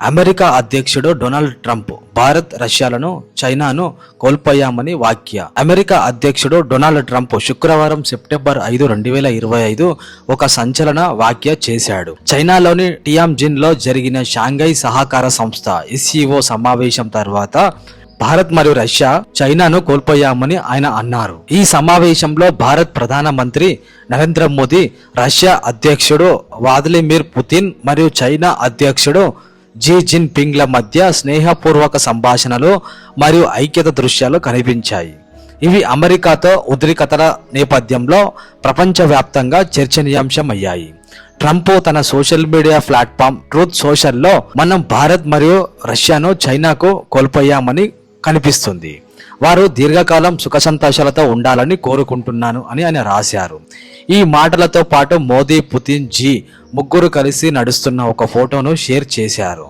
America అధ్యక్షుడు Donald Trump Bharat రష్యాలను చైనాను కోల్పోయామని వాక్య. అమెరికా అధ్యక్షుడు డొనాల్డ్ ట్రంప్ శుక్రవారం సెప్టెంబర్ ఐదు రెండు వేల ఇరవై ఐదు ఒక సంచలన వాక్య చేశాడు. చైనాలోని టియామ్జిన్లో జరిగిన షాంఘై సహకార సంస్థ ఎస్సీఓ సమావేశం తర్వాత భారత్ మరియు రష్యా చైనాను కోల్పోయామని ఆయన అన్నారు. ఈ సమావేశంలో భారత్ ప్రధానమంత్రి నరేంద్ర మోదీ రష్యా అధ్యక్షుడు వాదిలిమిర్ పుతిన్ మరియు చైనా అధ్యక్షుడు జీ జిన్ పింగ్ల మధ్య స్నేహపూర్వక సంభాషణలు మరియు ఐక్యత దృశ్యాలు కనిపించాయి. ఇవి అమెరికాతో ఉద్రిక్తతల నేపథ్యంలో ప్రపంచవ్యాప్తంగా చర్చనీయాంశం అయ్యాయి ట్రంప్ తన సోషల్ మీడియా ప్లాట్ఫామ్ ట్రూత్ సోషల్లో మనం భారత్ మరియు రష్యాను చైనాకు కోల్పోయామని కనిపిస్తుంది. వారు దీర్ఘకాలం సుఖ సంతోషాలతో ఉండాలని కోరుకుంటున్నాను అని ఆయన రాశారు. ఈ మాటలతో పాటు మోదీ పుతిన్ జీ ముగ్గురు కలిసి నడుస్తున్న ఒక ఫోటోను షేర్ చేశారు.